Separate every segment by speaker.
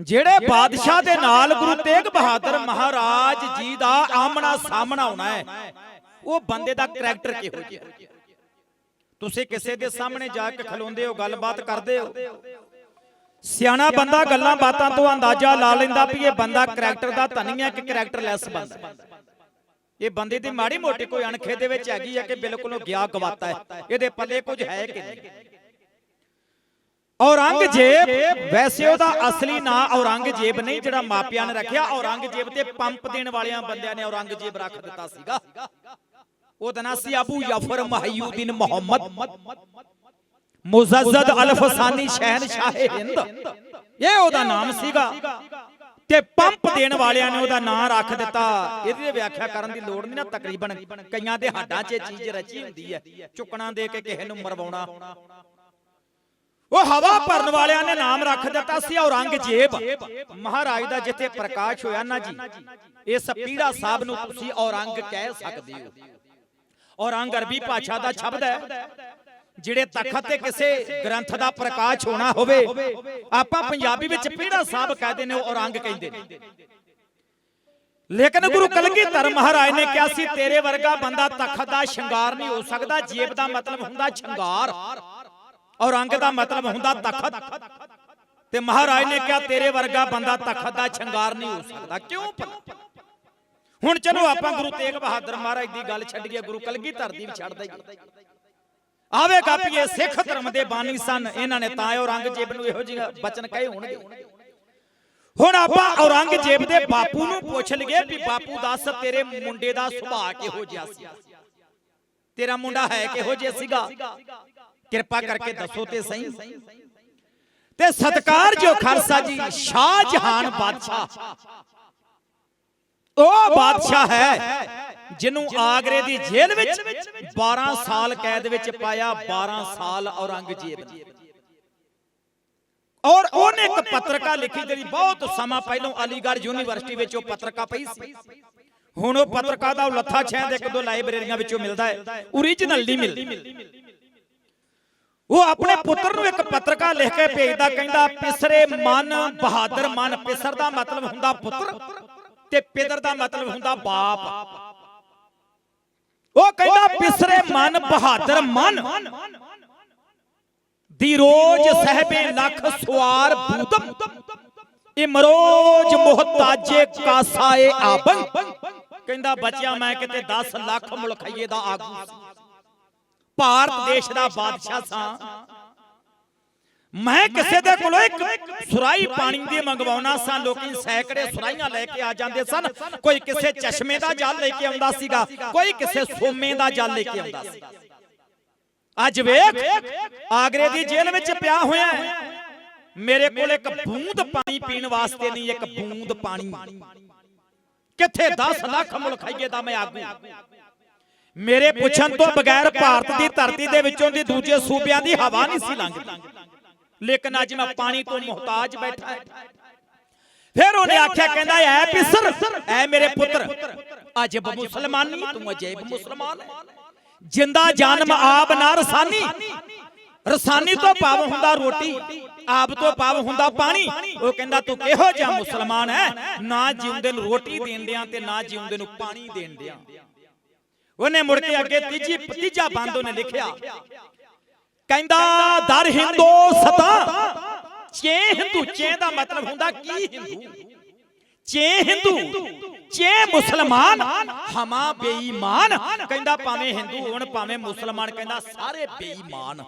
Speaker 1: ਜਿਹੜੇ ਬਾਦਸ਼ਾਹ ਦੇ ਨਾਲ ਗੁਰੂ ਤੇਗ ਬਹਾਦਰ ਮਹਾਰਾਜ ਜੀ ਦਾ ਆਮਣਾ ਸਾਹਮਣਾ ਹੋਣਾ ਹੈ। ਉਹ ਬੰਦੇ ਦਾ ਕਰੈਕਟਰ ਕਿਹੋ ਜਿਹਾ? ਤੁਸੀਂ ਕਿਸੇ ਦੇ ਸਾਹਮਣੇ ਜਾ ਕੇ ਖਲੋਂਦੇ ਹੋ ਗੱਲਬਾਤ ਕਰਦੇ ਹੋ? ਸਿਆਣਾ ਬੰਦਾ ਗੱਲਾਂ ਬਾਤਾਂ ਤੋਂ ਅੰਦਾਜ਼ਾ ਲਾ ਲੈਂਦਾ ਵੀ ਇਹ ਬੰਦਾ ਕਰੈਕਟਰ ਦਾ ਧਨੀ ਹੈ ਕਿ ਕਰੈਕਟਰਲੈਸ ਬੰਦਾ। ਇਹ ਬੰਦੇ ਦੀ ਮਾੜੀ ਮੋਟੀ ਕੋਈ ਅਣਖੇ ਦੇ ਵਿੱਚ ਹੈਗੀ ਹੈ ਕਿ ਬਿਲਕੁਲ ਉਹ ਗਿਆ ਗਵਾਤਾ ਹੈ। ਇਹਦੇ ਪੱਲੇ ਕੁਝ ਹੈ ਕਿ ਨਹੀਂ? ਔਰੰਗਜ਼ੇਬ ਵੈਸੇ ਉਹਦਾ ਅਸਲੀ ਨਾਂ ਔਰੰਗਜ਼ੇਬ ਨਹੀਂ ਜਿਹੜਾ ਮਾਪਿਆਂ ਨੇ ਰੱਖਿਆ। ਔਰੰਗਜ਼ੇਬ ਤੇ ਪੰਪ ਦੇਣ ਵਾਲਿਆਂ ਬੰਦਿਆਂ ਨੇ ਔਰੰਗਜ਼ੇਬ ਰੱਖ ਦਿੱਤਾ ਸੀਗਾ। ਉਹਦਾ ਨਾਂ ਸੀ ਅਬੂ ਯਫਰ ਮਹੀਉਦੀਨ ਮੁਹੰਮਦ। ਮੁਜ਼ੱਜ਼ਦ ਅਲਫਸਾਨੀ ਸ਼ਹਿਨਸ਼ਾਹ ਹਿੰਦ। ਇਹ ਉਹਦਾ ਨਾਮ ਸੀਗਾ। ਤੇ ਪੰਪ ਦੇਣ ਵਾਲਿਆਂ ਨੇ ਉਹਦਾ ਨਾਂ ਰੱਖ ਦਿੱਤਾ। ਇਹਦੀ ਵਿਆਖਿਆ ਕਰਨ ਦੀ ਲੋੜ ਨਹੀਂ ਨਾ। ਤਕਰੀਬਨ ਕਈਆਂ ਦੇ ਹੱਡਾਂ 'ਚ ਇਹ ਚੀਜ਼ ਰਚੀ ਹੁੰਦੀ ਹੈ। ਚੁੱਕਣਾ ਦੇ ਕੇ ਕਿਸੇ ਨੂੰ ਮਰਵਾਉਣਾ। ਉਹ ਹਵਾ ਭਰਨ ਵਾਲਿਆਂ ਨੇ ਨਾਮ ਰੱਖ ਦਿੱਤਾ ਸੀ ਔਰੰਗਜ਼ੇਬ। ਮਹਾਰਾਜ ਦਾ ਜਿੱਥੇ ਪ੍ਰਕਾਸ਼ ਹੋਇਆ ਨਾ ਜੀ ਇਸ ਪੀੜਾ ਸਾਹਿਬ ਨੂੰ ਤੁਸੀਂ ਔਰੰਗ ਕਹਿ ਸਕਦੇ ਹੋ। ਔਰੰਗ ਅਰਬੀ ਭਾਸ਼ਾ ਦਾ ਸ਼ਬਦ ਹੈ ਜਿਹੜੇ ਤਖਤ ਤੇ ਕਿਸੇ ਗ੍ਰੰਥ ਦਾ ਪ੍ਰਕਾਸ਼ ਹੋਣਾ ਹੋਵੇ ਆਪਾਂ ਪੰਜਾਬੀ ਵਿੱਚ ਪੀੜਾ ਸਾਹਿਬ ਕਹਦੇ ਨੇ ਉਹ ਔਰੰਗ ਕਹਿੰਦੇ ਨੇ। ਲੇਕਿਨ ਗੁਰੂ ਕਲਗੀਧਰ ਮਹਾਰਾਜ ਨੇ ਕਿਹਾ ਸੀ ਤੇਰੇ ਵਰਗਾ ਬੰਦਾ ਤਖਤ ਦਾ ਸ਼ਿੰਗਾਰ ਨਹੀਂ ਹੋ ਸਕਦਾ ਜੇਬ ਦਾ ਮਤਲਬ ਹੁੰਦਾ ਸ਼ਿੰਗਾਰ ਔਰੰਗ ਦਾ ਮਤਲਬ ਹੁੰਦਾ ਤਖਤ। ਤੇ ਮਹਾਰਾਜ ਨੇ ਕਿਹਾ, ਤੇਰੇ ਵਰਗਾ ਬੰਦਾ ਤਖਤ ਦਾ ਸ਼ਿੰਗਾਰ ਨਹੀਂ ਹੋ ਸਕਦਾ। ਕਿਉਂ ਹੁਣ ਚਲੋ ਆਪਾਂ ਗੁਰੂ ਤੇਗ ਬਹਾਦਰ ਮਹਾਰਾਜ ਦੀ ਗੱਲ ਛੱਡੀਏ, ਗੁਰੂ ਕਲਗੀਧਰ ਦੀ ਵੀ ਛੱਡ ਦਈਏ। ਆਵੇਗਾ ਵੀ ਸਿੱਖ ਧਰਮ ਦੇ ਬਾਨੀ ਸਨ, ਇਹਨਾਂ ਨੇ ਤਾਂ ਔਰੰਗਜ਼ੇਬ ਨੂੰ ਇਹੋ ਜਿਹੇ ਬਚਨ ਕਹੇ ਹੋਣਗੇ। ਹੁਣ ਆਪਾਂ ਔਰੰਗਜ਼ੇਬ ਦੇ ਬਾਪੂ ਨੂੰ ਪੁੱਛ ਲਈਏ ਵੀ ਬਾਪੂ ਦੱਸ, ਤੇਰੇ ਮੁੰਡੇ ਦਾ ਸੁਭਾਅ ਕਿਹੋ ਜਿਹਾ ਸੀ? ਤੇਰਾ ਮੁੰਡਾ ਹੈ ਕਿਹੋ ਜਿਹਾ ਸੀਗਾ? ਕਿਰਪਾ ਕਰਕੇ ਦੱਸੋ ਤੇ ਸਹੀ। ਤੇ ਸਤਕਾਰ ਜੋ ਖਾਲਸਾ ਜੀ ਸ਼ਾਹ ਜਹਾਨ ਬਾਦਸ਼ਾਹ। ਉਹ ਬਾਦਸ਼ਾਹ ਹੈ ਜਿਹਨੂੰ ਆਗਰੇ ਦੀ ਜੇਲ੍ਹ ਵਿੱਚ 12 ਸਾਲ ਕੈਦ ਵਿੱਚ ਪਾਇਆ 12 ਸਾਲ ਔਰੰਗਜ਼ੇਬ ਨੇ ਔਰ ਉਹਨੇ ਇੱਕ ਪੱਤਰਕਾ ਲਿਖੀ ਜਿਹੜੀ ਬਹੁਤ ਸਮਾਂ ਪਹਿਲਾਂ ਅਲੀਗੜ੍ਹ ਯੂਨੀਵਰਸਿਟੀ ਵਿੱਚ ਉਹ ਪੱਤਰਕਾ ਪਈ ਸੀ। ਹੁਣ ਉਹ ਪੱਤਰਕਾ ਦਾ ਉਹ ਲੱਥਾ ਛੈਂਦ ਇੱਕ ਦੋ ਲਾਇਬ੍ਰੇਰੀਆਂ ਵਿੱਚੋਂ ਮਿਲਦਾ ਹੈ। ਓਰੀਜਨਲ ਨਹੀਂ ਮਿਲਦੀ ਉਹ ਆਪਣੇ ਪੁੱਤਰ ਨੂੰ ਇੱਕ ਪੱਤਰਕਾ ਲਿਖ ਕੇ ਭੇਜਦਾ ਕਹਿੰਦਾ ਪਿਸਰੇ ਮਨ ਬਹਾਦਰ ਮਨ ਪਿਸਰ ਦਾ ਮਤਲਬ ਹੁੰਦਾ ਪੁੱਤਰ ਤੇ ਪਿਦਰ ਦਾ ਮਤਲਬ ਹੁੰਦਾ ਬਾਪ। ਉਹ ਕਹਿੰਦਾ ਪਿਸਰੇ ਮਨ ਬਹਾਦਰ ਮਨ। ਦੀ ਰੋਜ ਸਹਿਬੇ ਲੱਖ ਸਵਾਰ ਬੂਦਮ। ਇਮਰੋਜ ਮੁਹਤਾਜੇ ਕਾਸਾਏ ਆਬੰ। ਕਹਿੰਦਾ ਬੱਚਿਆ ਮੈਂ ਕਿਤੇ 10 ਲੱਖ ਮੁਲਖਈਏ ਦਾ ਆਗੂ ਸੀ। ਭਾਰਤ ਦੇਸ਼ ਦਾ ਬਾਦਸ਼ਾਹ ਸਾਂ। ਮੈਂ ਕਿਸੇ ਦੇ ਕੋਲੋਂ ਇੱਕ ਸੁਰਾਈ ਪਾਣੀ ਦੀ ਮੰਗਵਾਉਣਾ ਸਾਂ। ਲੋਕੀ ਸੈਂਕੜੇ ਸੁਰਾਈਆਂ ਲੈ ਕੇ ਆ ਜਾਂਦੇ ਸਨ। ਕੋਈ ਕਿਸੇ ਚਸ਼ਮੇ ਦਾ ਜਲ ਲੈ ਕੇ ਆਉਂਦਾ ਸੀਗਾ। ਕੋਈ ਕਿਸੇ ਸੋਮੇ ਦਾ ਜਲ ਲੈ ਕੇ ਆਉਂਦਾ ਸੀ ਅੱਜ ਵੇਖ ਆਗਰੇ ਦੀ ਜੇਲ੍ਹ ਵਿੱਚ ਪਿਆ ਹੋਇਆ ਮੇਰੇ ਕੋਲ ਇੱਕ ਬੂੰਦ ਪਾਣੀ ਪੀਣ ਵਾਸਤੇ ਨਹੀਂ ਇੱਕ ਬੂੰਦ ਪਾਣੀ। ਕਿੱਥੇ 10 ਲੱਖ ਮੁਲਖਈਏ ਦਾ ਮੈਂ ਆਗੂ। ਮੇਰੇ ਪੁੱਛਣ ਤੋਂ ਬਗੈਰ ਭਾਰਤ ਦੀ ਧਰਤੀ ਦੇ ਵਿੱਚੋਂ ਦੀ ਦੂਜੇ ਸੂਬਿਆਂ ਦੀ ਹਵਾ ਨਹੀਂ ਸੀ ਲੰਘਦੀ। ਲੇਕਿਨ ਅੱਜ ਮੈਂ ਪਾਣੀ ਤੋਂ ਮੁਹਤਾਜ ਬੈਠਾ ਹਾਂ। ਫਿਰ ਉਹਨੇ ਆਖਿਆ ਕਹਿੰਦਾ ਐ ਪਿਸਰ ਐ ਮੇਰੇ ਪੁੱਤਰ ਅਜਬ ਮੁਸਲਮਾਨੀ ਤੂੰ ਅਜਬ ਮੁਸਲਮਾਨ ਜਿੰਦਾ ਜਨਮ ਆਪ ਨਾ ਰਸਾਨੀ। ਰਸਾਨੀ। ਤੋਂ ਭਾਵ ਹੁੰਦਾ ਰੋਟੀ। ਆਪ ਤੋਂ ਭਾਵ ਹੁੰਦਾ ਪਾਣੀ। ਉਹ ਕਹਿੰਦਾ ਤੂੰ ਕਿਹੋ ਜਿਹਾ ਮੁਸਲਮਾਨ ਹੈ? ਨਾ ਜਿਉਂਦੇ ਨੂੰ ਰੋਟੀ ਦੇਣ ਦਿਆਂ ਤੇ ਨਾ ਜਿਉਂਦੇ ਨੂੰ ਪਾਣੀ ਦੇਣ ਦਿਆਂ ਉਹਨੇ ਮੁੜ ਕੇ ਅੱਗੇ ਤੀਜੀ ਤੀਜਾ ਬੰਦ ਉਹਨੇ ਲਿਖਿਆ। ਕਹਿੰਦਾ, ਦਰ ਹਿੰਦੂ ਸਤਾ ਚੇ ਹਿੰਦੂ ਚੇ ਦਾ ਮਤਲਬ ਹੁੰਦਾ ਕੀ ਹਿੰਦੂ? ਚੇ ਹਿੰਦੂ ਚੇ ਮੁਸਲਮਾਨ, ਹਮਾ ਬੇਈਮਾਨ। ਕਹਿੰਦਾ, ਭਾਵੇਂ ਹਿੰਦੂ ਹੋਣ, ਭਾਵੇਂ ਮੁਸਲਮਾਨ, ਕਹਿੰਦਾ, ਸਾਰੇ ਬੇਈਮਾਨ।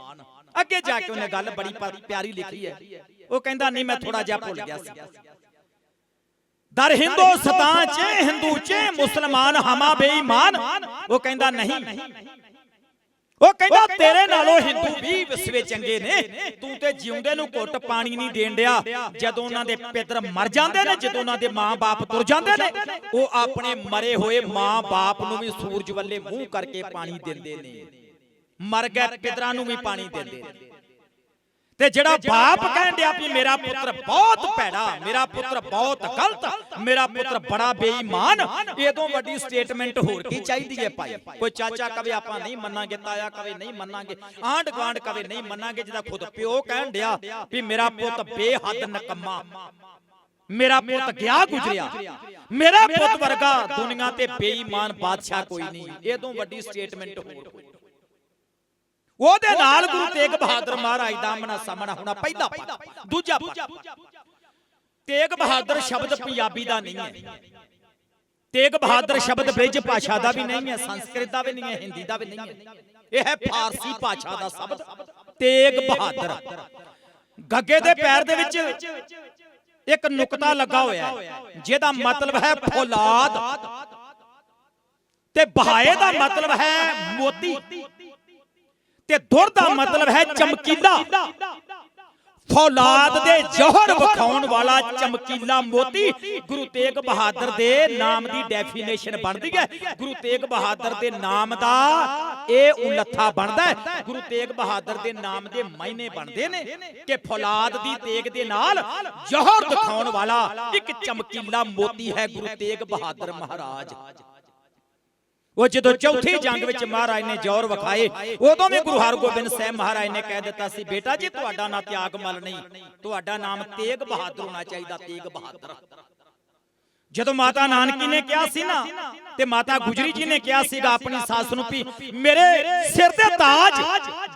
Speaker 1: ਅੱਗੇ ਜਾ ਕੇ ਉਹਨੇ ਗੱਲ ਬੜੀ ਪਿਆਰੀ ਲਿਖੀ ਹੈ। ਉਹ ਕਹਿੰਦਾ, ਨਹੀਂ, ਮੈਂ ਥੋੜਾ ਜਿਹਾ ਭੁੱਲ ਗਿਆ ਸੀ। ਦਰ ਹਿੰਦੂ ਸਤਾ ਚੇ ਹਿੰਦੂ ਚੇ ਮੁਸਲਮਾਨ ਹਮਾ ਬੇਈਮਾਨ। ਉਹ ਕਹਿੰਦਾ ਨਹੀਂ। ਉਹ ਕਹਿੰਦਾ ਤੇਰੇ ਨਾਲੋਂ ਹਿੰਦੂ ਵੀ ਵਿਸਵੇ ਚੰਗੇ ਨੇ। ਤੂੰ ਤੇ ਜਿਉਂਦੇ ਨੂੰ ਘੁੱਟ ਪਾਣੀ ਨਹੀਂ ਦੇਣ ਡਿਆ। ਜਦੋਂ ਉਹਨਾਂ ਦੇ ਪਿਤਰ ਮਰ ਜਾਂਦੇ ਨੇ ਜਦੋਂ ਉਹਨਾਂ ਦੇ ਮਾਂ-ਬਾਪ ਤੁਰ ਜਾਂਦੇ ਨੇ ਉਹ ਆਪਣੇ ਮਰੇ ਹੋਏ ਮਾਂ-ਬਾਪ ਨੂੰ ਵੀ ਸੂਰਜ ਵੱਲੇ ਮੂੰਹ ਕਰਕੇ ਪਾਣੀ ਦਿੰਦੇ ਨੇ। ਮਰ ਗਏ ਪਿਤਰਾਂ ਨੂੰ ਵੀ ਪਾਣੀ ਦਿੰਦੇ ਨੇ। ਤੇ ਜਿਹੜਾ ਬਾਪ ਕਹਿਣ ਡਿਆ ਵੀ ਮੇਰਾ ਪੁੱਤਰ ਬਹੁਤ ਭੈੜਾ ਮੇਰਾ ਪੁੱਤਰ ਬਹੁਤ ਗਲਤ ਮੇਰਾ ਪੁੱਤਰ ਬੜਾ ਬੇਈਮਾਨ ਤੋਂ ਵੱਡੀ ਸਟੇਟਮੈਂਟ ਹੋਰ ਕੀ ਚਾਹੀਦੀ ਹੈ ਭਾਈ? ਕੋਈ ਚਾਚਾ ਕਵੇ ਆਪਾਂ ਨਹੀਂ ਮੰਨਾਂਗੇ ਤਾਇਆ ਕਵੇ ਨਹੀਂ ਮੰਨਾਂਗੇ ਆਂਢ ਗੁਆਂਢ ਕਵੇ ਨਹੀਂ ਮੰਨਾਂਗੇ ਜਿਹਦਾ ਖੁਦ ਪਿਓ ਕਹਿਣ ਡਿਆ ਵੀ ਮੇਰਾ ਪੁੱਤ ਬੇਹੱਦ ਨਕਮਾ। ਮੇਰਾ ਪੁੱਤ ਗਿਆ ਗੁਜਰਿਆ। ਮੇਰਾ ਪੁੱਤ ਵਰਗਾ ਦੁਨੀਆ ਤੇ ਬੇਈਮਾਨ ਬਾਦਸ਼ਾਹ ਕੋਈ ਨਹੀਂ। ਇਹ ਤੋਂ ਵੱਡੀ ਸਟੇਟਮੈਂਟ ਹੋਰ। ਕੋਈ ਉਹਦੇ ਨਾਲ ਗੁਰੂ ਤੇਗ ਬਹਾਦਰ ਮਹਾਰਾਜ ਦਾ ਆਮਣਾ ਸਾਹਮਣਾ ਹੋਣਾ ਪਹਿਲਾ ਪੱਖ। ਦੂਜਾ ਪੱਖ। ਤੇਗ ਬਹਾਦਰ ਸ਼ਬਦ ਪੰਜਾਬੀ ਦਾ ਨਹੀਂ ਹੈ। ਤੇਗ ਬਹਾਦਰ ਸ਼ਬਦ ਬ੍ਰਿਜ ਭਾਸ਼ਾ ਦਾ ਵੀ ਨਹੀਂ ਹੈ ਸੰਸਕ੍ਰਿਤ ਦਾ ਵੀ ਨਹੀਂ ਹੈ ਹਿੰਦੀ ਦਾ ਵੀ ਨਹੀਂ ਹੈ। ਇਹ ਹੈ ਫਾਰਸੀ ਭਾਸ਼ਾ ਦਾ ਸ਼ਬਦ। ਤੇਗ ਬਹਾਦਰ। ਗੱਗੇ ਦੇ ਪੈਰ ਦੇ ਵਿੱਚ ਇੱਕ ਨੁਕਤਾ ਲੱਗਾ ਹੋਇਆ ਹੈ ਜਿਹਦਾ ਮਤਲਬ ਹੈ ਫੌਲਾਦ। ਤੇ ਬਹਾਏ ਦਾ ਮਤਲਬ ਹੈ ਮੋਤੀ। ਤੇ ਦੁਰ ਦਾ ਮਤਲਬ ਹੈ ਚਮਕੀਲਾ। ਫੌਲਾਦ ਦੇ ਜੋਹਰ ਵਿਖਾਉਣ ਵਾਲਾ ਚਮਕੀਲਾ ਮੋਤੀ ਗੁਰੂ ਤੇਗ ਬਹਾਦਰ ਦੇ ਨਾਮ ਦੀ ਡੈਫੀਨੇਸ਼ਨ ਬਣਦੀ ਹੈ। ਗੁਰੂ ਤੇਗ ਬਹਾਦਰ ਦੇ ਨਾਮ ਦਾ ਇਹ ਉਲੱਥਾ ਬਣਦਾ ਹੈ। ਗੁਰੂ ਤੇਗ ਬਹਾਦਰ ਦੇ ਨਾਮ ਦੇ ਮਾਇਨੇ ਬਣਦੇ ਨੇ ਕਿ ਫੌਲਾਦ ਦੀ ਤੇਗ ਦੇ ਨਾਲ ਜੋਹਰ ਦਿਖਾਉਣ ਵਾਲਾ ਇੱਕ ਚਮਕੀਲਾ ਮੋਤੀ ਹੈ ਗੁਰੂ ਤੇਗ ਬਹਾਦਰ ਮਹਾਰਾਜ। ਉਹ ਜਦੋਂ ਚੌਥੀ ਜੰਗ ਵਿੱਚ ਮਹਾਰਾਜ ਨੇ ਜੋਰ ਵਿਖਾਏ ਉਦੋਂ ਵੀ ਗੁਰੂ ਹਰਗੋਬਿੰਦ ਸਾਹਿਬ ਮਹਾਰਾਜ ਨੇ ਕਹਿ ਦਿੱਤਾ ਸੀ ਬੇਟਾ ਜੀ ਤੁਹਾਡਾ ਨਾਂ ਤਿਆਗ ਮਲ ਨਹੀਂ ਤੁਹਾਡਾ ਨਾਮ ਤੇਗ ਬਹਾਦਰ ਹੋਣਾ ਚਾਹੀਦਾ ਤੇਗ ਬਹਾਦਰ। ਜਦੋਂ ਮਾਤਾ ਨਾਨਕੀ ਨੇ ਕਿਹਾ ਸੀ ਨਾ, ਤੇ ਮਾਤਾ ਗੁਜਰੀ ਜੀ ਨੇ ਕਿਹਾ ਸੀਗਾ ਆਪਣੀ ਸੱਸ ਨੂੰ ਵੀ, ਮੇਰੇ ਸਿਰ ਤੇ ਤਾਜ,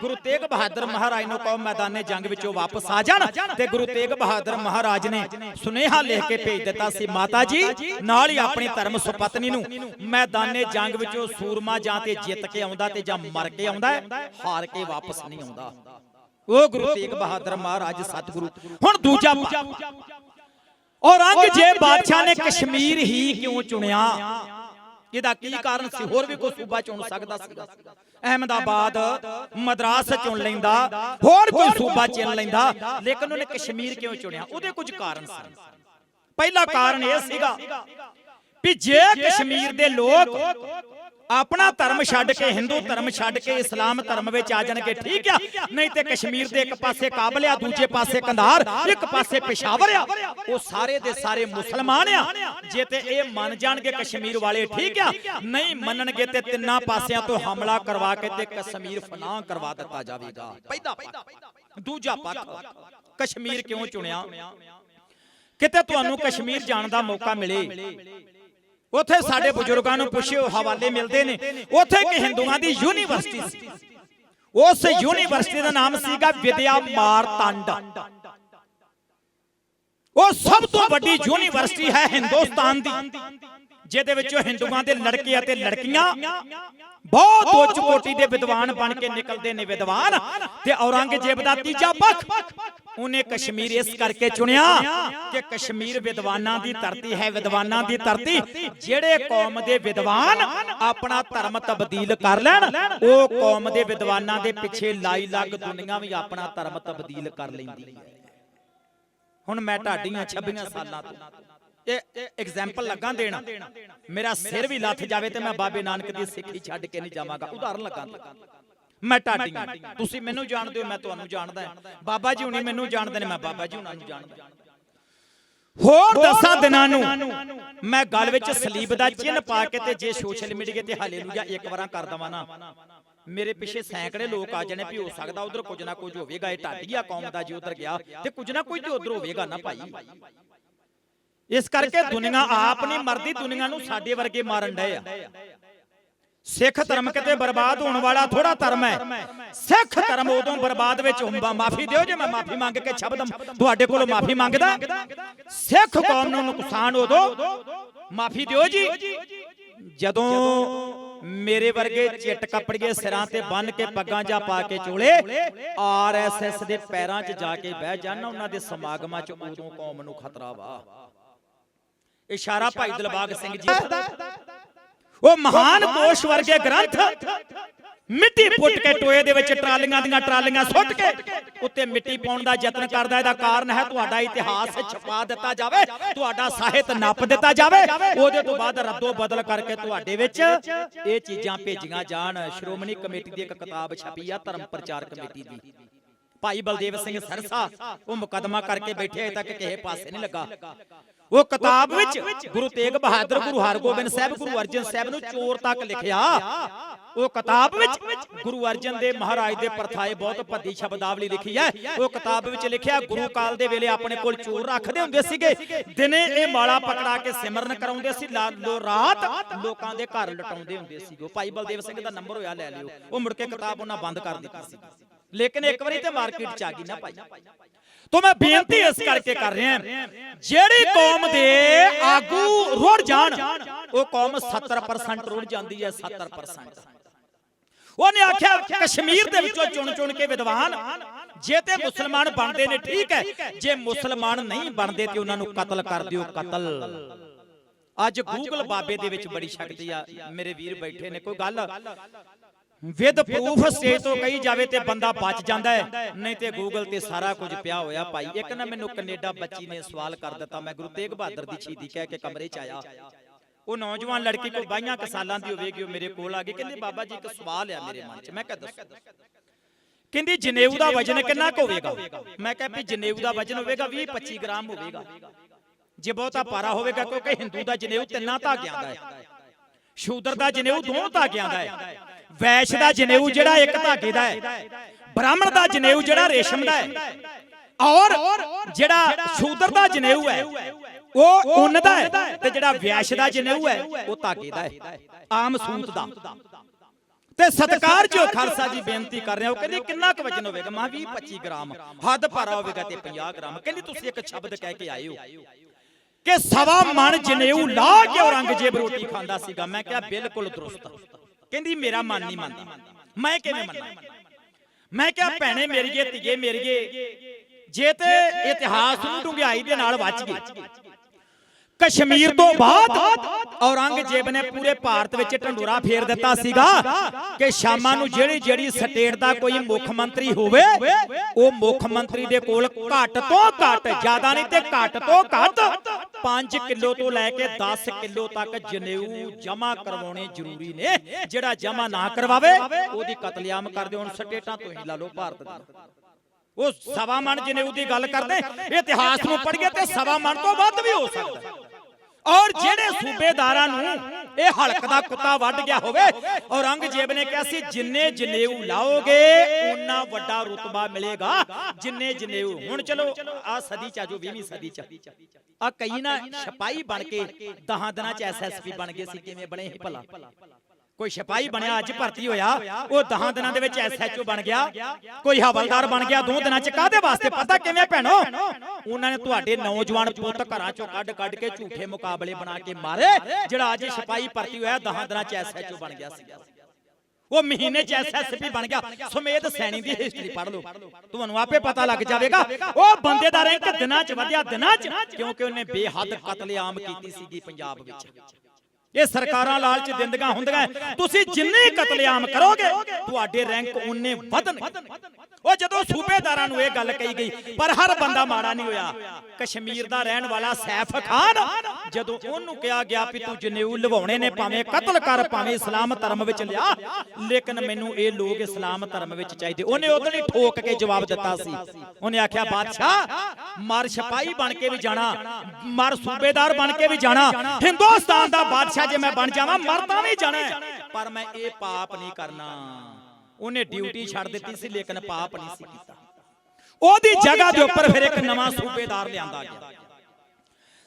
Speaker 1: ਗੁਰੂ ਤੇਗ ਬਹਾਦਰ ਮਹਾਰਾਜ ਨੂੰ ਕਹੋ ਮੈਦਾਨੇ ਜੰਗ ਵਿੱਚੋਂ ਵਾਪਸ ਆ ਜਾਣ। ਤੇ ਗੁਰੂ ਤੇਗ ਬਹਾਦਰ ਮਹਾਰਾਜ ਨੇ ਸੁਨੇਹਾ ਲਿਖ ਕੇ ਭੇਜ ਦਿੱਤਾ ਸੀ, ਮਾਤਾ ਜੀ, ਨਾਲ ਹੀ ਆਪਣੀ ਧਰਮ ਸੁਪਤਨੀ ਨੂੰ ਮੈਦਾਨੇ ਜੰਗ ਵਿੱਚੋਂ ਸੂਰਮਾ ਜਾਂ ਤੇ ਜਿੱਤ ਕੇ ਆਉਂਦਾ ਤੇ ਜਾਂ ਮਰ ਕੇ ਆਉਂਦਾ ਹਾਰ ਕੇ ਵਾਪਸ ਨਹੀਂ ਆਉਂਦਾ। ਉਹ ਗੁਰੂ ਤੇਗ ਬਹਾਦਰ ਮਹਾਰਾਜ, ਸਤਿਗੁਰੂ, ਹੁਣ ਦੂਜਾ ਪੱਖ ਔਰੰਗਜ਼ੇਬ ਬਾਦਸ਼ਾਹ ਨੇ ਕਸ਼ਮੀਰ ਹੀ ਕਿਉਂ ਚੁਣਿਆ? ਇਹਦਾ ਕੀ ਕਾਰਨ ਸੀ? ਹੋਰ ਵੀ ਕੋਈ ਸੂਬਾ ਚੁਣ ਸਕਦਾ ਸੀਗਾ। ਅਹਿਮਦਾਬਾਦ ਮਦਰਾਸ ਚੁਣ ਲੈਂਦਾ। ਹੋਰ ਕੋਈ ਸੂਬਾ ਚੁਣ ਲੈਂਦਾ। ਲੇਕਿਨ ਉਹਨੇ ਕਸ਼ਮੀਰ ਕਿਉਂ ਚੁਣਿਆ? ਉਹਦੇ ਕੁਝ ਕਾਰਨ ਸਨ ਪਹਿਲਾ ਕਾਰਨ ਇਹ ਸੀਗਾ ਵੀ ਜੇ ਕਸ਼ਮੀਰ ਦੇ ਲੋਕ ਆਪਣਾ ਧਰਮ ਛੱਡ ਕੇ ਹਿੰਦੂ ਧਰਮ ਛੱਡ ਕੇ ਇਸਲਾਮ ਧਰਮ ਵਿੱਚ ਆ ਜਾਣਗੇ ਠੀਕ ਆ? ਨਹੀਂ ਤੇ ਕਸ਼ਮੀਰ ਦੇ ਇੱਕ ਪਾਸੇ ਕਾਬਲ ਆ ਦੂਜੇ ਪਾਸੇ ਕੰਧਾਰ ਇੱਕ ਪਾਸੇ ਪਿਸ਼ਾਵਰ ਆ। ਉਹ ਸਾਰੇ ਦੇ ਸਾਰੇ ਮੁਸਲਮਾਨ ਆ। ਜੇ ਤੇ ਇਹ ਮੰਨ ਜਾਣਗੇ ਕਸ਼ਮੀਰ ਵਾਲੇ ਠੀਕ ਆ? ਨਹੀਂ ਮੰਨਣਗੇ ਤੇ ਤਿੰਨਾਂ ਪਾਸਿਆਂ ਤੋਂ ਹਮਲਾ ਕਰਵਾ ਕੇ ਤੇ ਕਸ਼ਮੀਰ ਫਨਾਹ ਕਰਵਾ ਦਿੱਤਾ ਜਾਵੇਗਾ। ਪਹਿਲਾ ਪੱਖ। ਦੂਜਾ ਪੱਖ। ਕਸ਼ਮੀਰ ਕਿਉਂ ਚੁਣਿਆ? ਕਿਤੇ ਤੁਹਾਨੂੰ ਕਸ਼ਮੀਰ ਜਾਣ ਦਾ ਮੌਕਾ ਮਿਲੇ। ਉੱਥੇ ਸਾਡੇ ਬਜ਼ੁਰਗਾਂ ਨੂੰ ਪੁੱਛਿਓ ਹਵਾਲੇ ਮਿਲਦੇ ਨੇ। ਉੱਥੇ ਇੱਕ ਹਿੰਦੂਆਂ ਦੀ ਯੂਨੀਵਰਸਿਟੀ ਸੀ। ਉਸ ਯੂਨੀਵਰਸਿਟੀ ਦਾ ਨਾਮ ਸੀਗਾ ਵਿਦਿਆ ਮਾਰਤੰਡ ਉਹ ਸਭ ਤੋਂ ਵੱਡੀ ਯੂਨੀਵਰਸਿਟੀ ਹੈ ਹਿੰਦੁਸਤਾਨ ਦੀ। ਜਿਹਦੇ ਵਿੱਚੋਂ ਹਿੰਦੂਆਂ ਦੇ ਲੜਕੇ ਅਤੇ ਲੜਕੀਆਂ ਬਹੁਤ ਉੱਚ ਕੋਟੀ ਦੇ ਵਿਦਵਾਨ ਬਣ ਕੇ ਨਿਕਲਦੇ ਨੇ ਵਿਦਵਾਨ। ਤੇ ਔਰੰਗਜ਼ੇਬ ਦਾ ਤੀਜਾ ਪੱਖ। ਉਹਨੇ ਕਸ਼ਮੀਰ ਇਸ ਕਰਕੇ ਚੁਣਿਆ ਕਿ ਕਸ਼ਮੀਰ ਵਿਦਵਾਨਾਂ ਦੀ ਧਰਤੀ ਹੈ ਵਿਦਵਾਨਾਂ ਦੀ ਧਰਤੀ। ਜਿਹੜੇ ਕੌਮ ਦੇ ਵਿਦਵਾਨ ਆਪਣਾ ਧਰਮ ਤਬਦੀਲ ਕਰ ਲੈਣ ਉਹ ਕੌਮ ਦੇ ਵਿਦਵਾਨਾਂ ਦੇ ਪਿੱਛੇ ਲਾਈ ਲੱਗ ਦੁਨੀਆ ਵੀ ਆਪਣਾ ਧਰਮ ਤਬਦੀਲ ਕਰ ਲੈਂਦੀ ਹੈ। ਹੁਣ ਮੈਂ ਢਾਡੀਆਂ 26 ਸਾਲਾਂ ਤੋਂ ਇਹ ਐਗਜ਼ਾਮਪਲ ਲੱਗਾ ਦੇਣਾ। ਮੇਰਾ ਸਿਰ ਵੀ ਲੱਥ ਜਾਵੇ ਤੇ ਮੈਂ ਬਾਬੇ ਨਾਨਕ ਦੀ ਸਿੱਖੀ ਛੱਡ ਕੇ ਨਹੀਂ ਜਾਵਾਂਗਾ। ਉਦਾਹਰਨ ਲੱਗਾ। ਮੈਂ ਢਾਡੀਆਂ ਤੁਸੀਂ ਮੈਨੂੰ ਜਾਣਦੇ ਹੋ ਮੈਂ ਤੁਹਾਨੂੰ ਜਾਣਦਾ ਹਾਂ। ਬਾਬਾ ਜੀ ਹੁਣੀ ਮੈਨੂੰ ਜਾਣਦੇ ਨੇ ਮੈਂ ਬਾਬਾ ਜੀ ਹੁਣਾਂ ਨੂੰ ਜਾਣਦਾ ਹੋਰ ਦਸਾਂ ਦਿਨਾਂ ਨੂੰ। ਮੈਂ ਗੱਲ ਵਿੱਚ ਸਲੀਬ ਦਾ ਚਿੰਨ ਪਾ ਕੇ ਤੇ ਜੇ ਸੋਸ਼ਲ ਮੀਡੀਆ ਤੇ ਹਾਲੇਲੂਇਆ ਇੱਕ ਵਾਰਾਂ ਕਰ ਦਵਾਂ ਨਾ। ਮੇਰੇ ਪਿੱਛੇ ਸੈਂਕੜੇ ਲੋਕ ਆ ਜਾਣੇ ਵੀ ਹੋ ਸਕਦਾ ਉਧਰ ਕੁਝ ਨਾ ਕੁਝ ਹੋਵੇਗਾ। ਇਹ ਢਾਡੀਆ ਕੌਮ ਦਾ ਜੀ ਉਧਰ ਗਿਆ ਤੇ ਕੁਝ ਨਾ ਕੁਝ ਤੇ ਉਧਰ ਹੋਵੇਗਾ ਨਾ ਭਾਈ। ਇਸ ਕਰਕੇ ਦੁਨੀਆ ਆਪ ਨਹੀਂ ਮਰਦੀ ਦੁਨੀਆ ਨੂੰ ਸਾਡੇ ਵਰਗੇ ਮਾਰਨ ਡਏ ਆ। ਸਿੱਖ ਧਰਮ ਕਿਤੇ ਬਰਬਾਦ ਹੋਣ ਵਾਲਾ ਥੋੜਾ ਧਰਮ ਹੈ। ਸਿੱਖ ਧਰਮ ਉਦੋਂ ਬਰਬਾਦ ਵਿੱਚ ਹੁੰਦਾ। ਮਾਫੀ ਦਿਓ ਜੇ ਮੈਂ ਮਾਫੀ ਮੰਗ ਕੇ ਸ਼ਬਦ ਤੁਹਾਡੇ ਕੋਲੋਂ ਮਾਫੀ ਮੰਗਦਾ। ਸਿੱਖ ਕੌਮ ਨੂੰ ਨੁਕਸਾਨ ਉਦੋਂ ਮਾਫੀ ਦਿਓ ਜੀ। ਜਦੋਂ ਮੇਰੇ ਵਰਗੇ ਚਿੱਟ ਕੱਪੜੀਏ ਸਿਰਾਂ ਤੇ ਬੰਨ ਕੇ ਪੱਗਾਂ ਜਾ ਪਾ ਕੇ ਚੋਲੇ ਆਰਐਸਐਸ ਦੇ ਪੈਰਾਂ 'ਚ ਜਾ ਕੇ ਬਹਿ ਜਾਣ ਉਹਨਾਂ ਦੇ ਸਮਾਗਮਾਂ 'ਚ ਉਦੋਂ ਕੌਮ ਨੂੰ ਖਤਰਾ ਵਾ। ਇਸ਼ਾਰਾ ਭਾਈ ਦਿਲਬਾਗ ਸਿੰਘ ਜੀ। ਉਹ ਮਹਾਨ ਕੋਸ਼ ਵਰਗੇ ਗ੍ਰੰਥ ਮਿੱਟੀ ਪੁੱਟ ਕੇ ਟੋਏ ਦੇ ਵਿੱਚ ਟਰਾਲੀਆਂ ਦੀਆਂ ਟਰਾਲੀਆਂ ਸੁੱਟ ਕੇ ਉੱਤੇ ਮਿੱਟੀ ਪਾਉਣ ਦਾ ਯਤਨ ਕਰਦਾ ਇਹਦਾ ਕਾਰਨ ਹੈ ਤੁਹਾਡਾ ਇਤਿਹਾਸ ਛਪਾ ਦਿੱਤਾ ਜਾਵੇ ਤੁਹਾਡਾ ਸਾਹਿਤ ਨੱਪ ਦਿੱਤਾ ਜਾਵੇ ਉਹਦੇ ਤੋਂ ਬਾਅਦ ਰੱਦੋ ਬਦਲ ਕਰਕੇ ਤੁਹਾਡੇ ਵਿੱਚ ਇਹ ਚੀਜ਼ਾਂ ਭੇਜੀਆਂ ਜਾਣ ਸ਼੍ਰੋਮਣੀ ਕਮੇਟੀ ਦੀ ਇੱਕ ਕਿਤਾਬ ਛਪੀ ਆ ਧਰਮ ਪ੍ਰਚਾਰ ਕਮੇਟੀ ਦੀ। ਭਾਈ ਬਲਦੇਵ ਸਿੰਘ ਸਰਸਾ ਉਹ ਮੁਕਦਮਾ ਕਰਕੇ ਬੈਠੇ ਅਜੇ ਤੱਕ ਕਿਸੇ ਪਾਸੇ ਨਹੀਂ ਲੱਗਾ। ਉਹ ਕਿਤਾਬ ਵਿੱਚ ਗੁਰੂ ਤੇਗ ਬਹਾਦਰ ਗੁਰੂ ਹਰਗੋਬਿੰਦ ਸਾਹਿਬ ਗੁਰੂ ਅਰਜਨ ਸਾਹਿਬ ਨੂੰ ਚੋਰ ਤੱਕ ਲਿਖਿਆ। ਉਹ ਕਿਤਾਬ ਵਿੱਚ ਗੁਰੂ ਅਰਜਨ ਦੇ ਮਹਾਰਾਜ ਦੇ ਪਰਥਾਏ ਬਹੁਤ ਭੱਦੀ ਸ਼ਬਦਾਵਲੀ ਲਿਖੀ ਹੈ। ਉਹ ਕਿਤਾਬ ਵਿੱਚ ਲਿਖਿਆ ਗੁਰੂ ਕਾਲ ਦੇ ਵੇਲੇ ਆਪਣੇ ਕੋਲ ਚੋਰ ਰੱਖਦੇ ਹੁੰਦੇ ਸੀਗੇ। ਦਿਨੇ ਇਹ ਮਾਲਾ ਪਕੜਾ ਕੇ ਸਿਮਰਨ ਕਰਾਉਂਦੇ ਸੀ। ਲਾ- ਲੋ ਰਾਤ ਲੋਕਾਂ ਦੇ ਘਰ ਲਟਾਉਂਦੇ ਹੁੰਦੇ ਸੀ ਉਹ ਭਾਈ ਬਲਦੇਵ ਸਿੰਘ ਦਾ ਨੰਬਰ ਹੋਇਆ ਲੈ ਲਿਓ। ਉਹ ਮੁੜ ਕੇ ਕਿਤਾਬ ਉਹਨਾਂ ਬੰਦ ਕਰ ਦਿੱਤੀ ਸੀ ਲੇਕਿਨ ਇੱਕ ਵਾਰੀ ਤੇ ਮਾਰਕੀਟ ਚ ਆ ਗਈ ਨਾ ਭਾਈ। ਤੋ ਮੈਂ ਬੇਨਤੀ ਇਸ ਕਰਕੇ ਕਰ ਰਿਹਾ ਜਿਹੜੀ ਕੌਮ ਦੇ ਆਗੂ ਰੁੜ ਜਾਣ ਉਹ ਕੌਮ 70% ਰੁੜ ਜਾਂਦੀ ਹੈ 70% ਉਹਨੇ ਆਖਿਆ ਕਸ਼ਮੀਰ ਦੇ ਵਿੱਚੋਂ ਚੁਣ ਚੁਣ ਕੇ ਵਿਦਵਾਨ ਜੇ ਤੇ ਮੁਸਲਮਾਨ ਬਣਦੇ ਨੇ ਠੀਕ ਹੈ। ਜੇ ਮੁਸਲਮਾਨ ਨਹੀਂ ਬਣਦੇ ਤੇ ਉਹਨਾਂ ਨੂੰ ਕਤਲ ਕਰ ਦਿਓ ਕਤਲ। ਅੱਜ ਗੂਗਲ ਬਾਬੇ ਦੇ ਵਿੱਚ ਬੜੀ ਸ਼ਕਤੀ ਆ। ਮੇਰੇ ਵੀਰ ਬੈਠੇ ਨੇ ਕੋਈ ਗੱਲ? ਵਿਦ ਪ੍ਰੂਫ ਸਟੇਜ ਤੋਂ ਕਹੀ ਜਾਵੇ ਤੇ ਬੰਦਾ ਬਚ ਜਾਂਦਾ ਹੈ। ਨਹੀਂ ਤੇ ਗੂਗਲ ਤੇ ਸਾਰਾ ਕੁਝ ਪਿਆ ਹੋਇਆ ਭਾਈ। ਇੱਕ ਨਾ ਮੈਨੂੰ ਕੈਨੇਡਾ ਬੱਚੀ ਨੇ ਸਵਾਲ ਕਰ ਦਿੱਤਾ। ਮੈਂ ਗੁਰੂ ਤੇਗ ਬਹਾਦਰ ਦੀ ਸ਼ਹੀਦੀ ਕਹਿ ਕੇ ਕਮਰੇ 'ਚ ਆਇਆ। ਉਹ ਨੌਜਵਾਨ ਲੜਕੀ ਕੋਈ 22 ਕੁ ਸਾਲਾਂ ਦੀ ਹੋਵੇਗੀ ਉਹ ਮੇਰੇ ਕੋਲ ਆ ਗਈ। ਕਹਿੰਦੀ ਬਾਬਾ ਜੀ ਇੱਕ ਸਵਾਲ ਆ ਮੇਰੇ ਮਨ 'ਚ। ਮੈਂ ਕਿਹਾ ਦੱਸੋ। ਕਹਿੰਦੀ ਜਨੇਊ ਦਾ ਵਜਨ ਕਿੰਨਾ ਕੁ ਹੋਵੇਗਾ? ਮੈਂ ਕਿਹਾ ਵੀ ਜਨੇਊ ਦਾ ਵਜਨ ਹੋਵੇਗਾ 20 25 ਗ੍ਰਾਮ ਹੋਵੇਗਾ। ਜੇ ਬਹੁਤਾ ਪਾਰਾ ਹੋਵੇਗਾ ਕਿਉਂਕਿ ਹਿੰਦੂ ਦਾ ਜਨੇਊ ਤਿੰਨਾਂ ਧਾਗਿਆਂ ਦਾ ਹੈ। ਸ਼ੂਦਰ ਦਾ ਜਨੇਊ ਦੋ ਧਾਗਿਆਂ ਦਾ ਹੈ। ਵੈਸ਼ ਦਾ ਜਨੇਊ ਜਿਹੜਾ ਇੱਕ ਧਾਗੇ ਦਾ ਹੈ। ਬ੍ਰਾਹਮਣ ਦਾ ਜਨੇਊ ਜਿਹੜਾ ਰੇਸ਼ਮ ਦਾ ਹੈ। ਔਰ ਜਿਹੜਾ ਸ਼ੂਦਰ ਦਾ ਜਨੇਊ ਹੈ ਉਹ ਉੱਨ ਦਾ ਹੈ ਤੇ ਜਿਹੜਾ ਵਿਆਸ਼ ਦਾ ਜਨੇਊ ਹੈ ਉਹ ਧਾਗੇ ਦਾ ਹੈ। ਆਮ ਸੂਤ ਦਾ। ਤੇ ਸਤਕਾਰ ਜੋ ਖਾਲਸਾ ਜੀ ਬੇਨਤੀ ਕਰ ਰਹੇ ਹੋ ਕਹਿੰਦੀ ਕਿੰਨਾ ਕੁ ਵਜਨ ਹੋਵੇਗਾ? ਮਾਂ 20 25 ਗ੍ਰਾਮ। ਹੱਦ ਭਾਰਾ ਹੋਵੇਗਾ ਤੇ 50 ਗ੍ਰਾਮ। ਕਹਿੰਦੀ ਤੁਸੀਂ ਇੱਕ ਸ਼ਬਦ ਕਹਿ ਕੇ ਆਏ ਹੋ ਕਿ ਸਵਾ ਮਣ ਜਨੇਊ ਲਾ ਕੇ ਔਰੰਗਜ਼ੇਬ ਰੋਟੀ ਖਾਂਦਾ ਸੀਗਾ ਮੈਂ ਕਿਹਾ ਬਿਲਕੁਲ ਦਰੁਸਤ। ਕਹਿੰਦੀ ਮੇਰਾ ਮਨ ਨਹੀਂ ਮੰਨਦਾ। ਮੈਂ ਕਿਵੇਂ ਮੰਨਾਂ? ਮੈਂ ਕਿਹਾ ਭੈਣੇ ਮੇਰੀਏ ਧੀਏ ਮੇਰੀਏ ਜੇ ਤੇ ਇਤਿਹਾਸ ਨੂੰ ਡੁੰਗਾਈ ਦੇ ਨਾਲ ਵੱਜ ਗਏ ਕਸ਼ਮੀਰ ਤੋਂ ਬਾਅਦ ਔਰੰਗਜ਼ੇਬ ਨੇ ਪੂਰੇ ਭਾਰਤ ਵਿੱਚ ਢੰਡੋਰਾ ਫੇਰ ਦਿੱਤਾ ਸੀਗਾ ਕਿ ਸ਼ਾਮਾਂ ਨੂੰ ਜਿਹੜੀ ਜਿਹੜੀ ਸਟੇਟ ਦਾ ਕੋਈ ਮੁੱਖ ਮੰਤਰੀ ਹੋਵੇ ਉਹ ਮੁੱਖ ਮੰਤਰੀ ਦੇ ਕੋਲ ਘੱਟ ਤੋਂ ਘੱਟ ਜ਼ਿਆਦਾ ਨਹੀਂ ਤੇ ਘੱਟ ਤੋਂ ਘੱਟ 5 ਕਿਲੋ ਤੋਂ ਲੈ ਕੇ 10 ਕਿਲੋ ਤੱਕ ਜਨੇਊ ਜਮਾ ਕਰਵਾਉਣੇ ਜ਼ਰੂਰੀ ਨੇ। ਜਿਹੜਾ ਜਮਾ ਨਾ ਕਰਵਾਵੇ ਉਹਦੀ ਕਤਲੇਆਮ ਕਰ ਦਿਓ ਹੁਣ ਸਟੇਟਾਂ ਤੋਂ ਹੀ ਲਾ ਲਓ ਭਾਰਤ ਦੀ। ਉਹ ਸਵਾ ਮਣ ਜਨੇਊ ਦੀ ਗੱਲ ਕਰਦੇ ਇਤਿਹਾਸ ਨੂੰ ਪੜ੍ਹੀਏ ਤੇ ਸਵਾ ਮਣ ਤੋਂ ਵੱਧ ਵੀ ਹੋ ਸਕਦਾ। ਔਰ ਜਿਹੜੇ ਸੂਬੇਦਾਰਾਂ ਨੂੰ ਇਹ ਹਲਕ ਦਾ ਕੁੱਤਾ ਵੱਢ ਗਿਆ ਹੋਵੇ ਔਰੰਗਜ਼ੇਬ ਨੇ ਕਿਹਾ ਸੀ, ਜਿੰਨੇ ਜਨੇਊ ਲਾਓਗੇ ਉਨਾ ਵੱਡਾ ਰੁਤਬਾ ਮਿਲੇਗਾ। ਜਿੰਨੇ ਜਨੇਊ, ਹੁਣ ਚਲੋ, ਆ ਸਦੀ ਚ ਆਜੋ 20ਵੀਂ ਸਦੀ ਚ। ਆ ਕਈ ਨਾ ਸਿਪਾਹੀ ਬਣ ਕੇ ਦਹਾਂ ਦਿਨਾਂ ਚ ਐਸਐਸਪੀ ਬਣ ਗਏ ਸੀ, ਕਿਵੇਂ ਬਣੇ ਸੀ ਭਲਾ। ਕੋਈ ਸਿਪਾਹੀ ਬਣਿਆ ਅੱਜ ਭਰਤੀ ਹੋਇਆ ਉਹ 10 ਦਿਨਾਂ ਦੇ ਵਿੱਚ ਐਸਐਚਓ ਬਣ ਗਿਆ। ਕੋਈ ਹਵਲਦਾਰ ਬਣ ਗਿਆ 2 ਦਿਨਾਂ ਚ ਕਾਦੇ ਵਾਸਤੇ? ਪਤਾ ਕਿਵੇਂ ਭੈਣੋ? ਉਹਨਾਂ ਨੇ ਤੁਹਾਡੇ ਨੌਜਵਾਨ ਪੁੱਤ ਘਰਾਂ ਚੋਂ ਕੱਢ ਕੱਢ ਕੇ ਝੂਠੇ ਮੁਕਾਬਲੇ ਬਣਾ ਕੇ ਮਾਰੇ ਜਿਹੜਾ ਅੱਜ ਸਿਪਾਹੀ ਭਰਤੀ ਹੋਇਆ 10 ਦਿਨਾਂ ਚ ਐਸਐਚਓ ਬਣ ਗਿਆ ਸੀ। ਉਹ ਮਹੀਨੇ ਚ ਐਸਐਸਪੀ ਬਣ ਗਿਆ। ਸੁਮੇਧ ਸੈਣੀ ਦੀ ਹਿਸਟਰੀ ਪੜ੍ਹ ਲਓ। ਤੁਹਾਨੂੰ ਆਪੇ ਪਤਾ ਲੱਗ ਜਾਵੇਗਾ। ਉਹ ਬੰਦੇ ਦਾ ਰੈਂਕ ਦਿਨਾਂ ਚ ਵਧਿਆ ਦਿਨਾਂ ਚ ਕਿਉਂਕਿ ਉਹਨੇ ਬੇਹੱਦ ਕਤਲੇਆਮ ਕੀਤੀ ਸੀਗੀ। ਪੰਜਾਬ ਵਿੱਚ ਇਹ ਸਰਕਾਰਾਂ ਲਾਲਚ ਦਿੰਦੀਆਂ ਹੁੰਦੀਆਂ ਤੁਸੀਂ ਜਿੰਨੇ ਕਤਲੇਆਮ ਕਰੋਗੇ, ਤੁਹਾਡੇ ਰੈਂਕ ਉਨੇ ਵਧਣ ਉਹ ਜਦੋਂ ਸੂਬੇਦਾਰਾਂ ਨੂੰ ਇਹ ਗੱਲ ਕਹੀ ਗਈ, ਪਰ ਹਰ ਬੰਦਾ ਮਾੜਾ ਨਹੀਂ ਹੋਇਆ। ਕਸ਼ਮੀਰ ਦਾ ਰਹਿਣ ਵਾਲਾ ਸੈਫ ਖਾਨ, ਜਦੋਂ ਉਹਨੂੰ ਕਿਹਾ ਗਿਆ ਵੀ ਤੂੰ ਜਨੇਊ ਲਵਾਉਣੇ ਨੇ, ਭਾਵੇਂ ਕਤਲ ਕਰ, ਭਾਵੇਂ ਇਸਲਾਮ ਧਰਮ ਵਿੱਚ ਲਿਆ, ਲੇਕਿਨ ਮੈਨੂੰ ਇਹ ਲੋਕ ਇਸਲਾਮ ਧਰਮ ਵਿੱਚ ਚਾਹੀਦੇ। ਉਹਨੇ ਉਦੋਂ ਹੀ ਠੋਕ ਕੇ ਜਵਾਬ ਦਿੱਤਾ ਸੀ। ਉਹਨੇ ਆਖਿਆ, ਬਾਦਸ਼ਾਹ, ਮਰ ਸਿਪਾਹੀ ਬਣ ਕੇ ਵੀ ਜਾਣਾ, ਮਰ ਸੂਬੇਦਾਰ ਬਣ ਕੇ ਵੀ ਜਾਣਾ। ਹਿੰਦੁਸਤਾਨ ਦਾ ਬਾਦਸ਼ਾਹ ਜੇ ਮੈਂ ਬਣ ਜਾਵਾਂ ਮਰ ਤਾਂ ਵੀ ਜਾਣਾ ਪਰ ਮੈਂ ਇਹ ਪਾਪ ਨਹੀਂ ਕਰਨਾ। ਉਹਨੇ ਡਿਊਟੀ ਛੱਡ ਦਿੱਤੀ ਸੀ ਲੇਕਿਨ ਪਾਪ ਨਹੀਂ ਸੀ ਕੀਤਾ। ਉਹਦੀ ਜਗ੍ਹਾ ਦੇ ਉੱਪਰ ਫਿਰ ਇੱਕ ਨਵਾਂ ਸੂਬੇਦਾਰ ਲਿਆਂਦਾ ਗਿਆ।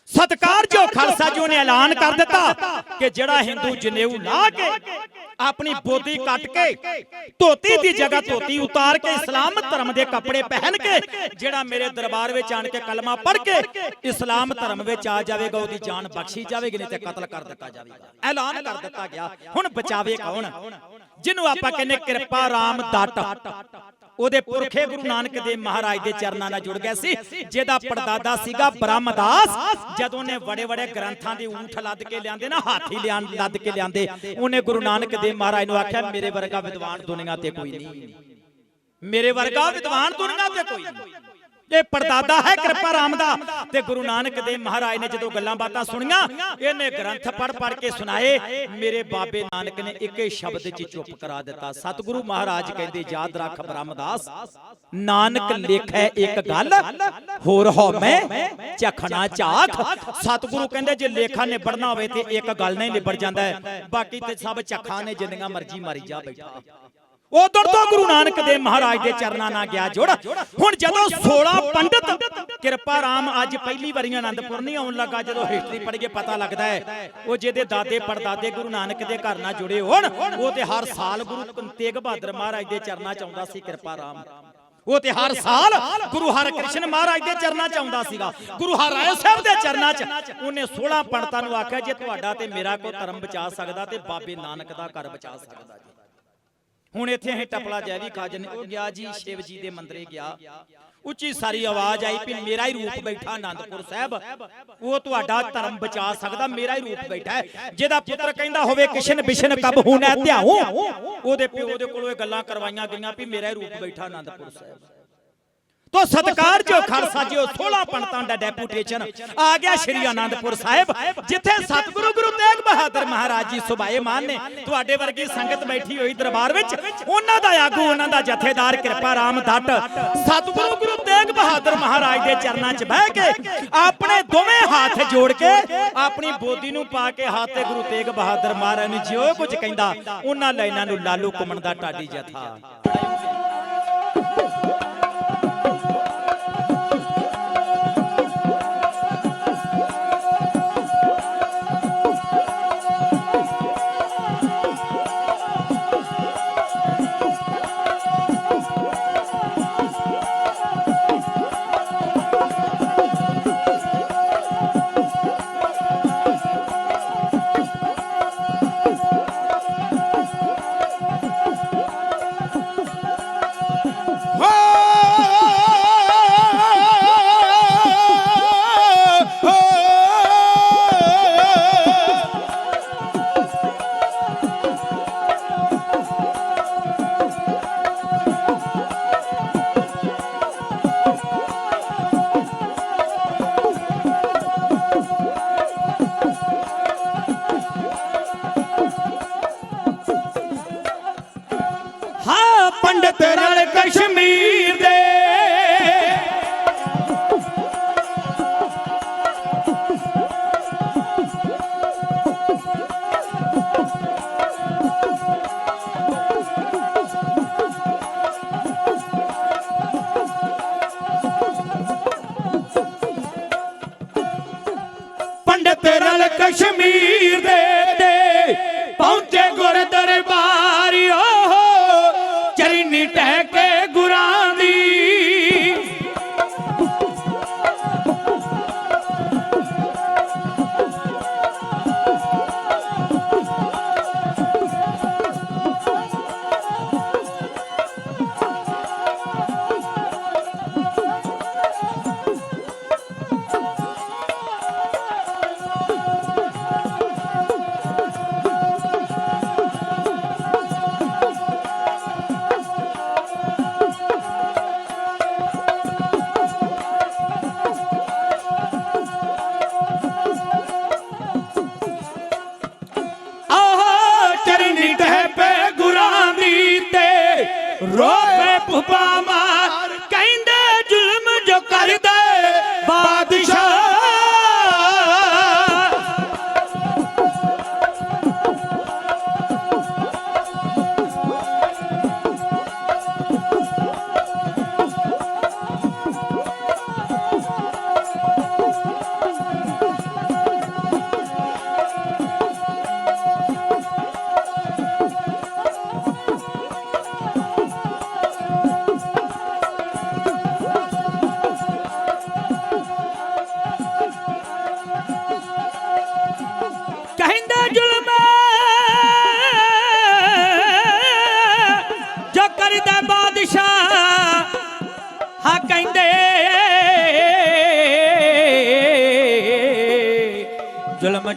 Speaker 1: ਸਤਕਾਰ ਜੋ ਖਾਲਸਾ ਜੀ ਨੇ ਐਲਾਨ ਕਰ ਦਿੱਤਾ ਕਿ ਜਿਹੜਾ ਹਿੰਦੂ ਜਨੇਊ ਲਾ ਕੇ ਆਪਣੀ ਬੋਦੀ ਕੱਟ ਕੇ ਧੋਤੀ ਦੀ ਜਗ੍ਹਾ ਧੋਤੀ ਉਤਾਰ ਕੇ ਇਸਲਾਮ ਧਰਮ ਦੇ ਕੱਪੜੇ ਪਹਿਨ ਕੇ ਜਿਹੜਾ ਮੇਰੇ ਦਰਬਾਰ ਵਿੱਚ ਆਣ ਕੇ ਕਲਮਾ ਪੜ੍ਹ ਕੇ ਇਸਲਾਮ ਧਰਮ ਵਿੱਚ ਆ ਜਾਵੇਗਾ ਉਹਦੀ ਜਾਨ ਬਖਸ਼ੀ ਜਾਵੇਗੀ ਨਹੀਂ ਤੇ ਕਤਲ ਕਰ ਦਿੱਤਾ ਜਾਵੇਗਾ। ਐਲਾਨ ਕਰ ਦਿੱਤਾ ਗਿਆ। ਹੁਣ ਬਚਾਵੇ ਕੌਣ? ਜਿਹਨੂੰ ਆਪਾਂ ਕਹਿੰਦੇ ਕਿਰਪਾ ਰਾਮ ਦਾਤਾ ਉਹਦੇ ਪੁਰਖੇ ਗੁਰੂ ਨਾਨਕ ਦੇਵ ਮਹਾਰਾਜ ਦੇ ਚਰਨਾਂ ਨਾਲ ਜੁੜ ਗਿਆ ਸੀ ਜਿਹਦਾ ਪੜਦਾਦਾ ਸੀਗਾ ਬ੍ਰਹਮਦਾਸ ਜਦੋਂ ਨੇ ਬੜੇ ਬੜੇ ਗ੍ਰੰਥਾਂ ਦੇ ਊਠ ਲੱਦ ਕੇ ਲਿਆਂਦੇ ਨਾ ਹਾਥੀ ਲਿਆਣ ਲੱਦ ਕੇ ਲਿਆਂਦੇ। ਉਹਨੇ ਗੁਰੂ ਨਾਨਕ ਦੇਵ ਮਹਾਰਾਜ ਨੂੰ ਆਖਿਆ ਮੇਰੇ ਵਰਗਾ ਵਿਦਵਾਨ ਦੁਨੀਆ ਤੇ ਕੋਈ ਨਹੀਂ। ਮੇਰੇ ਵਰਗਾ ਵਿਦਵਾਨ ਦੁਨੀਆ ਤੇ ਕੋਈ ਨਹੀਂ। ਇਹ ਪਰਦਾਦਾ ਹੈ ਕਿਰਪਾ ਰਾਮ ਦਾ। ਤੇ ਗੁਰੂ ਨਾਨਕ ਦੇਵ ਮਹਾਰਾਜ ਨੇ ਜਦੋਂ ਗੱਲਾਂ ਬਾਤਾਂ ਸੁਣੀਆਂ ਇਹਨੇ ਗ੍ਰੰਥ ਪੜ ਪੜ ਕੇ ਸੁਣਾਏ। ਮੇਰੇ ਬਾਬੇ ਨਾਨਕ ਨੇ ਇੱਕੇ ਸ਼ਬਦ 'ਚ ਚੁੱਪ ਕਰਾ ਦਿੱਤਾ। ਸਤਿਗੁਰੂ ਮਹਾਰਾਜ ਕਹਿੰਦੇ ਯਾਦ ਰੱਖ ਬ੍ਰਹਮਦਾਸ ਨਾਨਕ ਲੇਖੈ ਇੱਕ ਗੱਲ ਹੋਰ ਹੋ ਮੈਂ ਚਖਣਾ ਝਾਖ। ਸਤਿਗੁਰੂ ਕਹਿੰਦੇ ਜੇ ਲੇਖਾ ਨਿਬੜਨਾ ਹੋਵੇ ਤੇ ਇੱਕ ਗੱਲ ਨਹੀਂ ਨਿਬੜ ਜਾਂਦਾ ਬਾਕੀ ਤੇ ਸਭ ਚੱਖਾਂ ਨੇ ਜਿੰਨੀਆਂ ਮਰਜ਼ੀ ਮਾਰੀ ਜਾ ਬੈਠਾ। ਉਦੋਂ ਤੋਂ ਗੁਰੂ ਨਾਨਕ ਦੇਵ ਮਹਾਰਾਜ ਦੇ ਚਰਨਾਂ ਨਾਲ ਗਿਆ ਜੁੜ। ਹੁਣ ਜਦੋਂ 16 ਪੰਡਤ ਕਿਰਪਾ ਰਾਮ ਅੱਜ ਪਹਿਲੀ ਵਾਰੀ ਆਨੰਦਪੁਰ ਨਹੀਂ ਆਉਣ ਲੱਗਾ, ਜਦੋਂ ਹਿਸਟਰੀ ਪੜ੍ਹੀਏ ਪਤਾ ਲੱਗਦਾ ਹੈ, ਉਹ ਜਿਹਦੇ ਦਾਦੇ ਪੜਦਾਦੇ ਗੁਰੂ ਨਾਨਕ ਦੇ ਘਰ ਨਾਲ ਜੁੜੇ ਹੋਣ, ਉਹ ਤੇ ਹਰ ਸਾਲ ਗੁਰੂ ਤੇਗ ਬਹਾਦਰ ਮਹਾਰਾਜ ਦੇ ਚਰਨਾਂ ਚ ਆਉਂਦਾ ਸੀ ਕਿਰਪਾ ਰਾਮ। ਉਹ ਤੇ ਹਰ ਸਾਲ ਗੁਰੂ ਹਰਕ੍ਰਿਸ਼ਨ ਮਹਾਰਾਜ ਦੇ ਚਰਨਾਂ ਚ ਆਉਂਦਾ ਸੀਗਾ। ਗੁਰੂ ਹਰਿਰਾਏ ਸਾਹਿਬ ਦੇ ਚਰਨਾਂ ਚ ਉਹਨੇ 16 ਪੰਡਤਾਂ ਨੂੰ ਆਖਿਆ, ਜੇ ਤੁਹਾਡਾ ਤੇ ਮੇਰਾ ਕੋਈ ਧਰਮ ਬਚਾ ਸਕਦਾ ਤੇ ਬਾਬੇ ਨਾਨਕ ਦਾ ਘਰ ਬਚਾ ਸਕਦਾ ਜੀ। ਹੁਣ ਇੱਥੇ ਅਸੀਂ ਟਪਲਾ ਜੈ ਵੀ ਖਾਜਨ ਉਹ ਗਿਆ ਜੀ, ਸ਼ਿਵ ਜੀ ਦੇ ਮੰਦਰੇ ਗਿਆ। ਉੱਚੀ ਸਾਰੀ ਆਵਾਜ਼ ਆਈ ਵੀ ਮੇਰਾ ਹੀ ਰੂਪ ਬੈਠਾ ਆਨੰਦਪੁਰ ਸਾਹਿਬ। ਉਹ ਤੁਹਾਡਾ ਧਰਮ ਬਚਾ ਸਕਦਾ, ਮੇਰਾ ਹੀ ਰੂਪ ਬੈਠਾ ਹੈ। ਜਿਹਦਾ ਪੁੱਤਰ ਕਹਿੰਦਾ ਹੋਵੇ, ਕਿਸ਼ਨ ਬਿਸ਼ਨ ਕਬ ਹੁਨੈ ਧਿਆਉ। ਉਹਦੇ ਪਿਓ ਦੇ ਕੋਲੋਂ ਇਹ ਗੱਲਾਂ ਕਰਵਾਈਆਂ ਗਈਆਂ ਵੀ ਮੇਰਾ ਹੀ ਰੂਪ ਬੈਠਾ ਆਨੰਦਪੁਰ ਸਾਹਿਬ। ਤੋ ਸਤਕਾਰ ਜੋ ਖਾਲਸਾ ਜੀ ਉਹ 16 ਪੰਡਤਾਂ ਦਾ ਡੈਪੂਟੇਸ਼ਨ। ਆ ਗਿਆ ਸ਼੍ਰੀ ਆਨੰਦਪੁਰ ਸਾਹਿਬ ਜਿੱਥੇ ਸਤਿਗੁਰੂ ਗੁਰੂ ਤੇਗ ਬਹਾਦਰ ਮਹਾਰਾਜ ਜੀ ਸੁਭਾਏ ਮਾਨ ਨੇ ਤੁਹਾਡੇ ਵਰਗੀ ਸੰਗਤ ਬੈਠੀ ਹੋਈ ਦਰਬਾਰ ਵਿੱਚ ਉਹਨਾਂ ਦਾ ਆਗੂ ਉਹਨਾਂ ਦਾ ਜਥੇਦਾਰ ਕਿਰਪਾ ਰਾਮ ਦੱਟ। ਸਤਿਗੁਰੂ ਗੁਰੂ ਤੇਗ ਬਹਾਦਰ ਮਹਾਰਾਜ ਦੇ ਚਰਨਾਂ 'ਚ ਬਹਿ ਕੇ ਆਪਣੇ ਦੋਵੇਂ ਹੱਥ ਜੋੜ ਕੇ ਆਪਣੀ ਬੋਦੀ ਨੂੰ ਪਾ ਕੇ ਹੱਥ ਤੇ ਗੁਰੂ ਤੇਗ ਬਹਾਦਰ ਮਹਾਰਾਜ ਨੂੰ ਜਿਉ ਕੁਝ ਕਹਿੰਦਾ ਉਹਨਾਂ ਲਾਈਨਾਂ ਨੂੰ ਲਾਲੂ ਕੁਮਣ ਦਾ ਢਾਡੀ ਜਥਾ।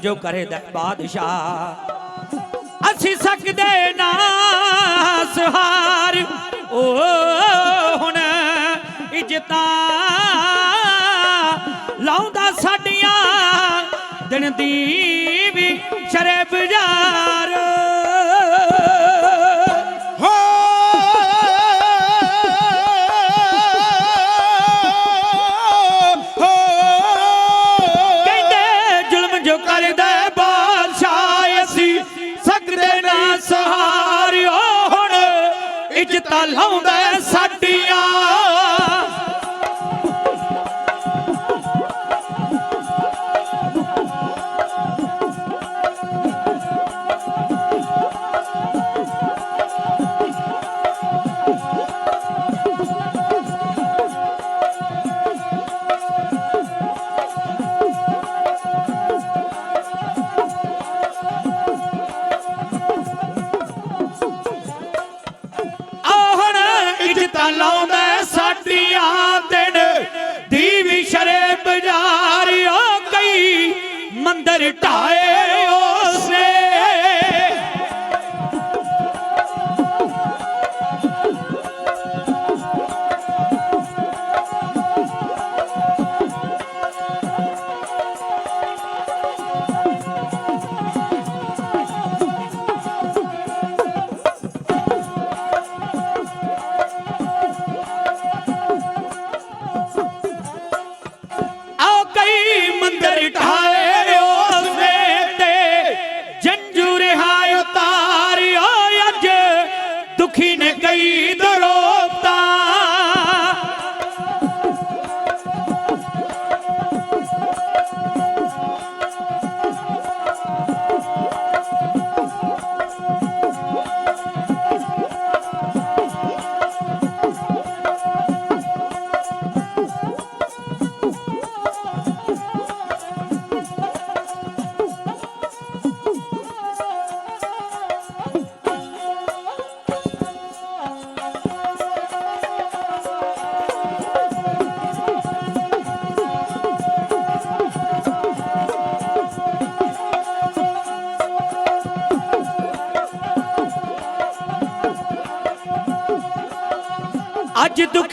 Speaker 2: ਜੋ ਕਰਦਾ ਬਾਦਸ਼ਾਹ। ਅਸੀਂ ਸਕਦੇ ਨਾ ਸਹਾਰ। ਓ ਹੁਣ ਇੱਜ਼ਤਾਂ ਲਾਉਂਦਾ ਸਾਡੀਆਂ ਦਿਨ ਦੀ ਇੱਜ਼ਤਾਂ ਮੰਦਰ ਢਾਏ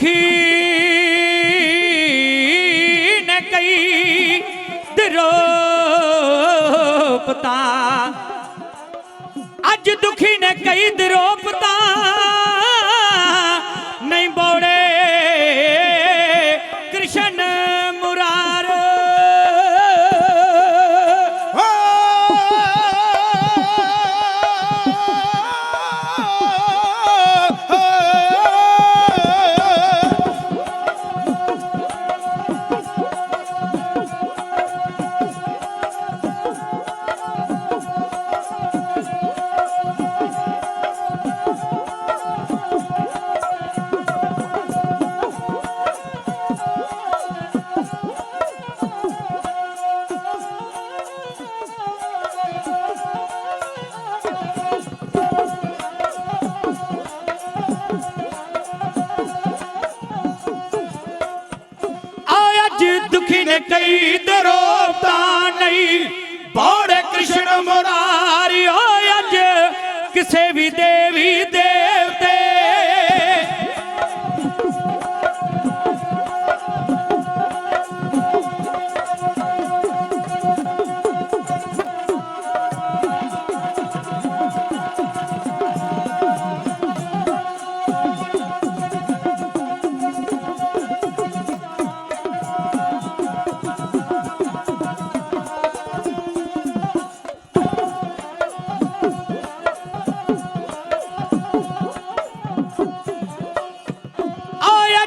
Speaker 2: ਅੱਜ ਦੁਖੀ ਨੇ ਕਈ ਦਰੋਪਤਾ ਅੱਜ ਦੁਖੀ ਨੇ ਕਈ ਦਰੋਪਤਾ ਦੁਖੀ ਨੇ ਨਹੀਂ। ਬੋੜੇ ਕ੍ਰਿਸ਼ਨ ਮੁਰਾਰੀ ਓ ਅੱਜ ਕਿਸੇ ਵੀ ਦੇਵੀ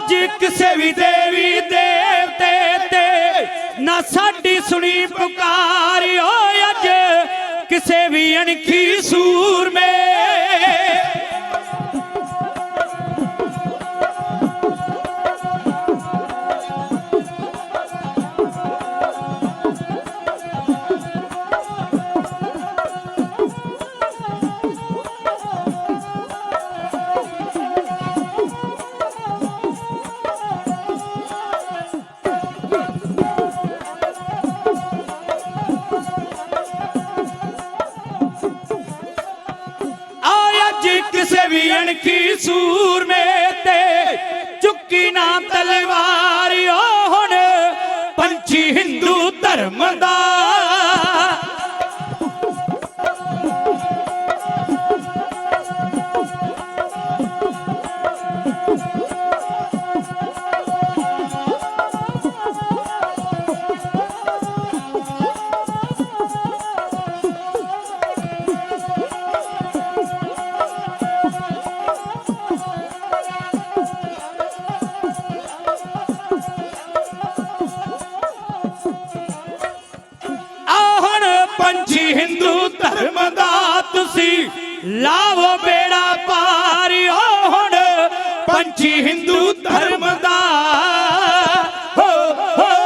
Speaker 2: ਅੱਜ ਕਿਸੇ ਵੀ ਦੇਵੀ ਦੇਵਤੇ ਤੇ ਨਾ ਸਾਡੀ ਸੁਣੀ ਪੁਕਾਰ ਓ ਅੱਜ ਕਿਸੇ ਵੀ ਅਣਖੀ ਸੂਰਮੇ